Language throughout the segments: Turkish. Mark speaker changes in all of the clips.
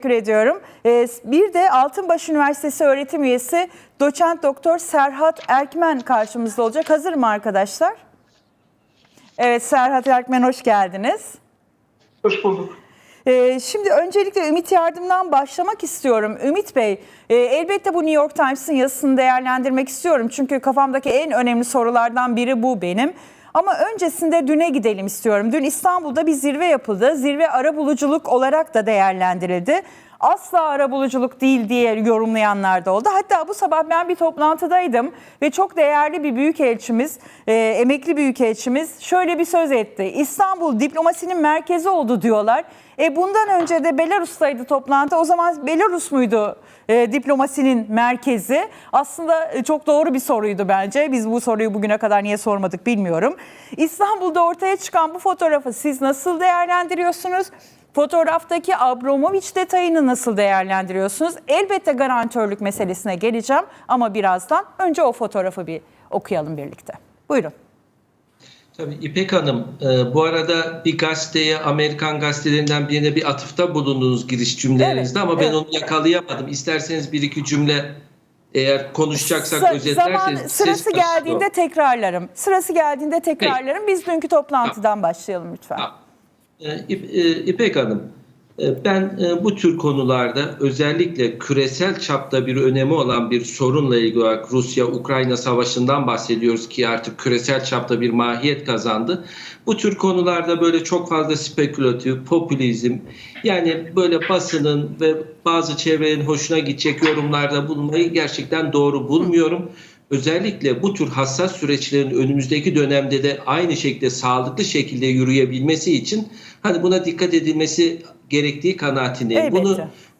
Speaker 1: Teşekkür ediyorum. Ee, Bir de Altınbaş Üniversitesi öğretim üyesi doçent doktor Serhat Erkmen karşımızda olacak. Hazır mı arkadaşlar? Evet Serhat Erkmen hoş geldiniz.
Speaker 2: Hoş bulduk.
Speaker 1: Ee, Şimdi öncelikle Ümit Yardım'dan başlamak istiyorum. Ümit Bey, e, elbette bu New York Times'ın yazısını değerlendirmek istiyorum. Çünkü kafamdaki en önemli sorulardan biri bu benim. Ama öncesinde düne gidelim istiyorum. Dün İstanbul'da bir zirve yapıldı. Zirve arabuluculuk olarak da değerlendirildi. Asla arabuluculuk değil diye yorumlayanlar da oldu. Hatta bu sabah ben bir toplantıdaydım ve çok değerli bir büyükelçimiz, e, emekli büyükelçimiz şöyle bir söz etti. İstanbul diplomasinin merkezi oldu diyorlar. E bundan önce de Belarus'taydı toplantı. O zaman Belarus muydu e, diplomasinin merkezi? Aslında e, çok doğru bir soruydu bence. Biz bu soruyu bugüne kadar niye sormadık bilmiyorum. İstanbul'da ortaya çıkan bu fotoğrafı siz nasıl değerlendiriyorsunuz? Fotoğraftaki Abramovich detayını nasıl değerlendiriyorsunuz? Elbette garantörlük meselesine geleceğim ama birazdan önce o fotoğrafı bir okuyalım birlikte. Buyurun.
Speaker 3: Tabii İpek Hanım, e, bu arada bir gazeteye, Amerikan gazetelerinden birine bir atıfta bulundunuz giriş cümlelerinizde
Speaker 1: Evet,
Speaker 3: ama ben
Speaker 1: evet.
Speaker 3: onu yakalayamadım. İsterseniz bir iki cümle eğer konuşacaksak
Speaker 1: Sa-
Speaker 3: özetlerseniz.
Speaker 1: Zaman sırası geldiğinde tekrarlarım. Sırası geldiğinde tekrarlarım. Biz dünkü toplantıdan başlayalım lütfen.
Speaker 3: Ha. E, İp- e, İpek Hanım, e, ben e, bu tür konularda özellikle küresel çapta bir önemi olan bir sorunla ilgili olarak Rusya-Ukrayna savaşından bahsediyoruz ki artık küresel çapta bir mahiyet kazandı. Bu tür konularda böyle çok fazla spekülatif, popülizm yani böyle basının ve bazı çevrenin hoşuna gidecek yorumlarda bulunmayı gerçekten doğru bulmuyorum. Özellikle bu tür hassas süreçlerin önümüzdeki dönemde de aynı şekilde sağlıklı şekilde yürüyebilmesi için hani buna dikkat edilmesi gerektiği kanaatindeyim.
Speaker 1: Elbette.
Speaker 3: Bunu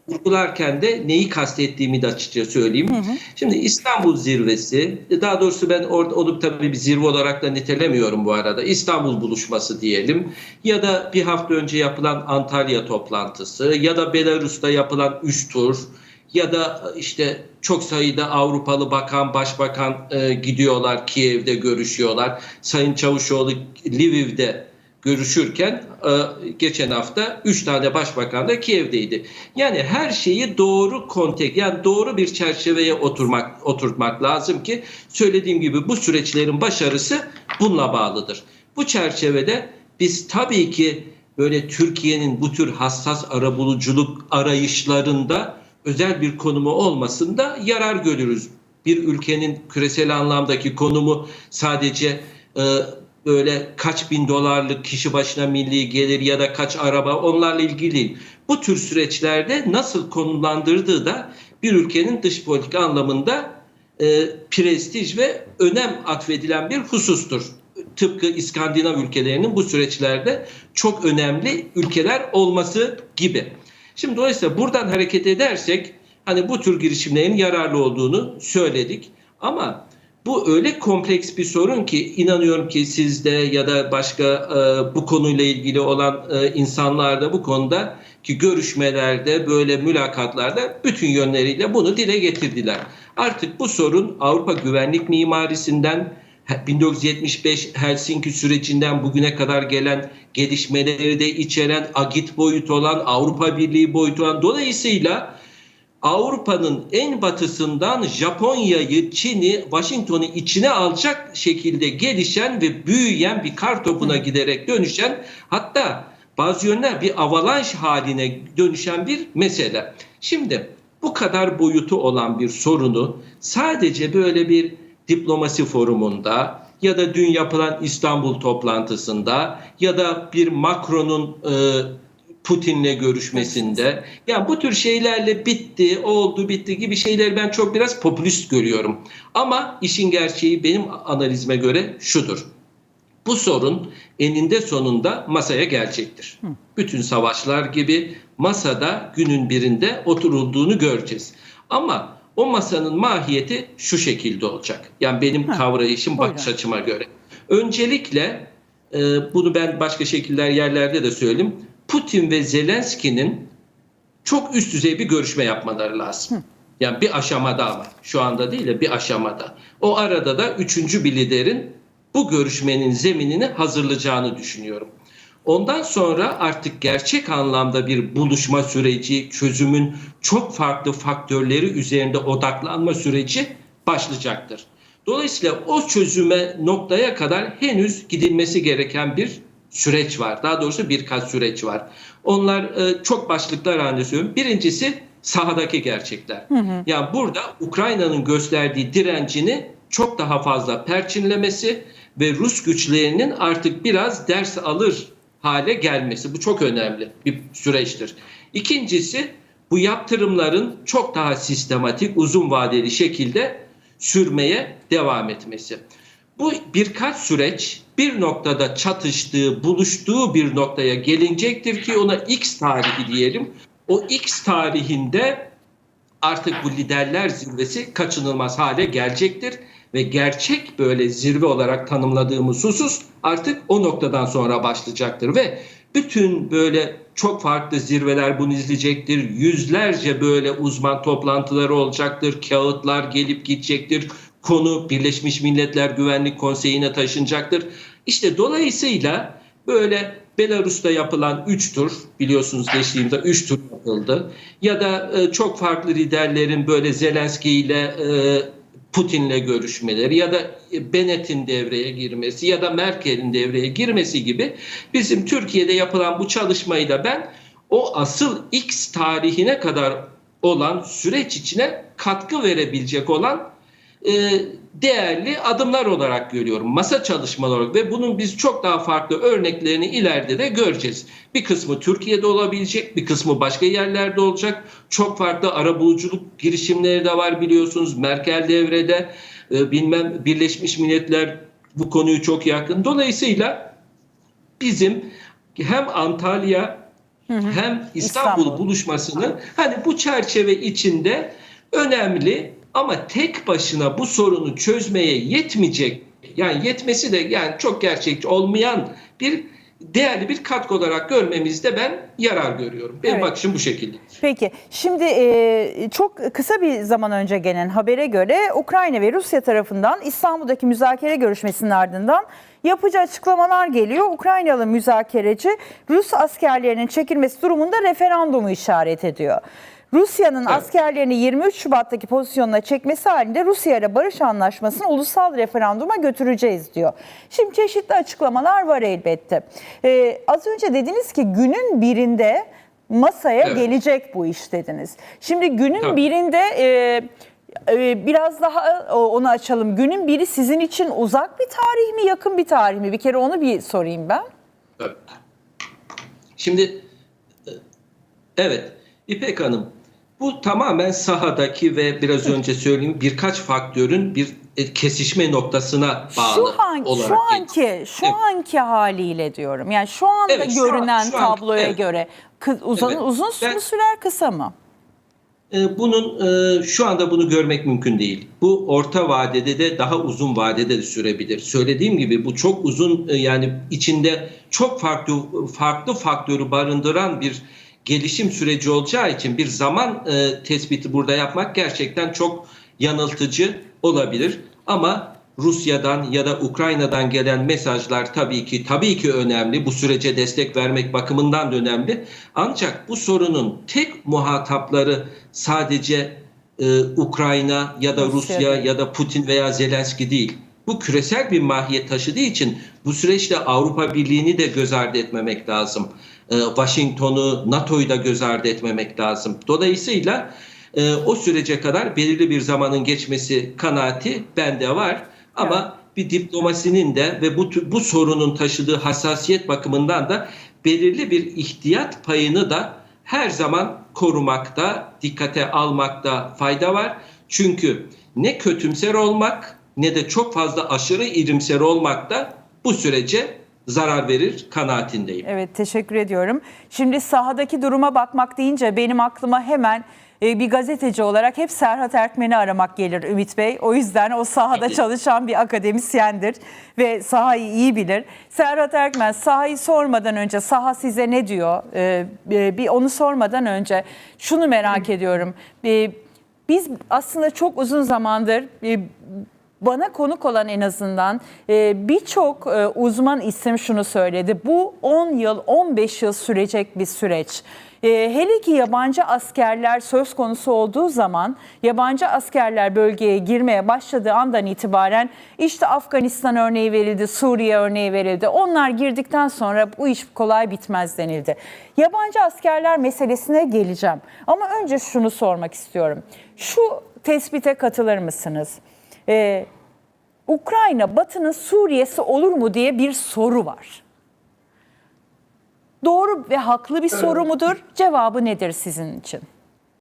Speaker 3: vurgularken de neyi kastettiğimi de açıkça söyleyeyim. Şimdi İstanbul zirvesi, daha doğrusu ben orada onu tabii bir zirve olarak da nitelemiyorum bu arada. İstanbul buluşması diyelim ya da bir hafta önce yapılan Antalya toplantısı ya da Belarus'ta yapılan 3 tur ya da işte çok sayıda Avrupalı bakan, başbakan e, gidiyorlar Kiev'de görüşüyorlar. Sayın Çavuşoğlu Lviv'de görüşürken e, geçen hafta 3 tane başbakan da Kiev'deydi. Yani her şeyi doğru kontek yani doğru bir çerçeveye oturmak oturtmak lazım ki söylediğim gibi bu süreçlerin başarısı bununla bağlıdır. Bu çerçevede biz tabii ki böyle Türkiye'nin bu tür hassas arabuluculuk arayışlarında özel bir konumu olmasında yarar görürüz. Bir ülkenin küresel anlamdaki konumu sadece e, böyle kaç bin dolarlık kişi başına milli gelir ya da kaç araba onlarla ilgili değil. Bu tür süreçlerde nasıl konumlandırdığı da bir ülkenin dış politika anlamında e, prestij ve önem atfedilen bir husustur. Tıpkı İskandinav ülkelerinin bu süreçlerde çok önemli ülkeler olması gibi. Şimdi dolayısıyla buradan hareket edersek hani bu tür girişimlerin yararlı olduğunu söyledik. Ama bu öyle kompleks bir sorun ki inanıyorum ki sizde ya da başka e, bu konuyla ilgili olan e, insanlar da bu konuda ki görüşmelerde böyle mülakatlarda bütün yönleriyle bunu dile getirdiler. Artık bu sorun Avrupa güvenlik mimarisinden 1975 Helsinki sürecinden bugüne kadar gelen gelişmeleri de içeren agit boyut olan Avrupa Birliği boyutu olan dolayısıyla Avrupa'nın en batısından Japonya'yı, Çin'i, Washington'u içine alacak şekilde gelişen ve büyüyen bir kar topuna giderek dönüşen hatta bazı yönler bir avalanş haline dönüşen bir mesele. Şimdi bu kadar boyutu olan bir sorunu sadece böyle bir diplomasi forumunda ya da dün yapılan İstanbul toplantısında ya da bir Macron'un e, Putin'le görüşmesinde yani bu tür şeylerle bitti, oldu, bitti gibi şeyleri ben çok biraz popülist görüyorum. Ama işin gerçeği benim analizime göre şudur. Bu sorun eninde sonunda masaya gelecektir. Bütün savaşlar gibi masada günün birinde oturulduğunu göreceğiz. Ama o masanın mahiyeti şu şekilde olacak. Yani benim
Speaker 1: Ha,
Speaker 3: kavrayışım bakış açıma göre. Öncelikle e, bunu ben başka şekiller yerlerde de söyleyeyim. Putin ve Zelenski'nin çok üst düzey bir görüşme yapmaları lazım. Yani bir aşamada ama şu anda değil de bir aşamada. O arada da üçüncü bir liderin bu görüşmenin zeminini hazırlayacağını düşünüyorum. Ondan sonra artık gerçek anlamda bir buluşma süreci, çözümün çok farklı faktörleri üzerinde odaklanma süreci başlayacaktır. Dolayısıyla o çözüme noktaya kadar henüz gidilmesi gereken bir süreç var. Daha doğrusu birkaç süreç var. Onlar e, çok başlıklar halinde söylüyorum. Birincisi sahadaki gerçekler. Yani burada Ukrayna'nın gösterdiği direncini çok daha fazla perçinlemesi ve Rus güçlerinin artık biraz ders alır hale gelmesi. Bu çok önemli bir süreçtir. İkincisi bu yaptırımların çok daha sistematik, uzun vadeli şekilde sürmeye devam etmesi. Bu birkaç süreç bir noktada çatıştığı, buluştuğu bir noktaya gelinecektir ki ona X tarihi diyelim. O X tarihinde artık bu liderler zirvesi kaçınılmaz hale gelecektir ve gerçek böyle zirve olarak tanımladığımız husus artık o noktadan sonra başlayacaktır ve bütün böyle çok farklı zirveler bunu izleyecektir. Yüzlerce böyle uzman toplantıları olacaktır. Kağıtlar gelip gidecektir. Konu Birleşmiş Milletler Güvenlik Konseyi'ne taşınacaktır. İşte dolayısıyla böyle Belarus'ta yapılan 3 tur biliyorsunuz geçtiğimde 3 tur yapıldı. Ya da e, çok farklı liderlerin böyle Zelenski ile e, Putin'le görüşmeleri ya da Bennett'in devreye girmesi ya da Merkel'in devreye girmesi gibi bizim Türkiye'de yapılan bu çalışmayı da ben o asıl X tarihine kadar olan süreç içine katkı verebilecek olan değerli adımlar olarak görüyorum. Masa çalışmaları olarak ve bunun biz çok daha farklı örneklerini ileride de göreceğiz. Bir kısmı Türkiye'de olabilecek, bir kısmı başka yerlerde olacak. Çok farklı arabuluculuk girişimleri de var biliyorsunuz. Merkel devrede, e, bilmem Birleşmiş Milletler bu konuyu çok yakın. Dolayısıyla bizim hem Antalya hem İstanbul,
Speaker 1: İstanbul.
Speaker 3: buluşmasını hani bu çerçeve içinde önemli ama tek başına bu sorunu çözmeye yetmeyecek yani yetmesi de yani çok gerçekçi olmayan bir değerli bir katkı olarak görmemizde ben yarar görüyorum. Benim
Speaker 1: Evet.
Speaker 3: bakışım bu şekilde.
Speaker 1: Peki şimdi e, çok kısa bir zaman önce gelen habere göre Ukrayna ve Rusya tarafından İstanbul'daki müzakere görüşmesinin ardından yapıcı açıklamalar geliyor. Ukraynalı müzakereci Rus askerlerinin çekilmesi durumunda referandumu işaret ediyor. Rusya'nın
Speaker 3: Evet.
Speaker 1: askerlerini 23 Şubat'taki pozisyonuna çekmesi halinde Rusya ile barış anlaşmasını ulusal referanduma götüreceğiz diyor. Şimdi çeşitli açıklamalar var elbette. Ee, az önce dediniz ki günün birinde masaya
Speaker 3: Evet.
Speaker 1: gelecek bu iş dediniz. Şimdi günün
Speaker 3: Tabii.
Speaker 1: birinde e, e, biraz daha onu açalım. Günün biri sizin için uzak bir tarih mi, yakın bir tarih mi? Bir kere onu bir sorayım ben.
Speaker 3: Evet. Şimdi e, evet İpek Hanım bu tamamen sahadaki ve biraz önce söyleyeyim birkaç faktörün bir e, kesişme noktasına bağlı
Speaker 1: Şu an
Speaker 3: olarak
Speaker 1: şu anki şu
Speaker 3: Evet.
Speaker 1: anki haliyle diyorum. Yani şu anda
Speaker 3: Evet, şu an-
Speaker 1: görünen
Speaker 3: şu an-
Speaker 1: tabloya
Speaker 3: evet.
Speaker 1: göre uzun
Speaker 3: Evet.
Speaker 1: uzun
Speaker 3: Ben-
Speaker 1: sürer kısa mı?
Speaker 3: E, Bunun e, şu anda bunu görmek mümkün değil. Bu orta vadede de daha uzun vadede de sürebilir. Söylediğim gibi bu çok uzun yani içinde çok farklı farklı faktörü barındıran bir gelişim süreci olacağı için bir zaman e, tespiti burada yapmak gerçekten çok yanıltıcı olabilir. Ama Rusya'dan ya da Ukrayna'dan gelen mesajlar tabii ki tabii ki önemli. Bu sürece destek vermek bakımından da önemli. Ancak bu sorunun tek muhatapları sadece e, Ukrayna ya da
Speaker 1: Rusya
Speaker 3: Rusya ya da Putin veya Zelenski değil. Bu küresel bir mahiyet taşıdığı için bu süreçte Avrupa Birliği'ni de göz ardı etmemek lazım. E, Washington'u, NATO'yu da göz ardı etmemek lazım. Dolayısıyla e, o sürece kadar belirli bir zamanın geçmesi kanaati bende var. Ama bir diplomasinin de ve bu bu sorunun taşıdığı hassasiyet bakımından da belirli bir ihtiyat payını da her zaman korumakta, dikkate almakta fayda var. Çünkü ne kötümser olmak ne de çok fazla aşırı irimser olmak da bu sürece zarar verir kanaatindeyim.
Speaker 1: Evet teşekkür ediyorum. Şimdi sahadaki duruma bakmak deyince benim aklıma hemen e, bir gazeteci olarak hep Serhat Erkmen'i aramak gelir Ümit Bey. O yüzden o sahada çalışan bir akademisyendir ve sahayı iyi bilir. Serhat Erkmen sahayı sormadan önce saha size ne diyor? E, e, bir onu sormadan önce şunu merak ediyorum. Biz aslında çok uzun zamandır bana konuk olan en azından e, birçok e, uzman isim şunu söyledi. Bu 10 yıl, 15 yıl sürecek bir süreç. E, hele ki yabancı askerler söz konusu olduğu zaman yabancı askerler bölgeye girmeye başladığı andan itibaren işte Afganistan örneği verildi, Suriye örneği verildi. Onlar girdikten sonra bu iş kolay bitmez denildi. Yabancı askerler meselesine geleceğim. Ama önce şunu sormak istiyorum. Şu tespite katılır mısınız? Ee, Ukrayna Batı'nın Suriye'si olur mu diye bir soru var. Doğru ve haklı bir soru mudur? Cevabı nedir sizin için?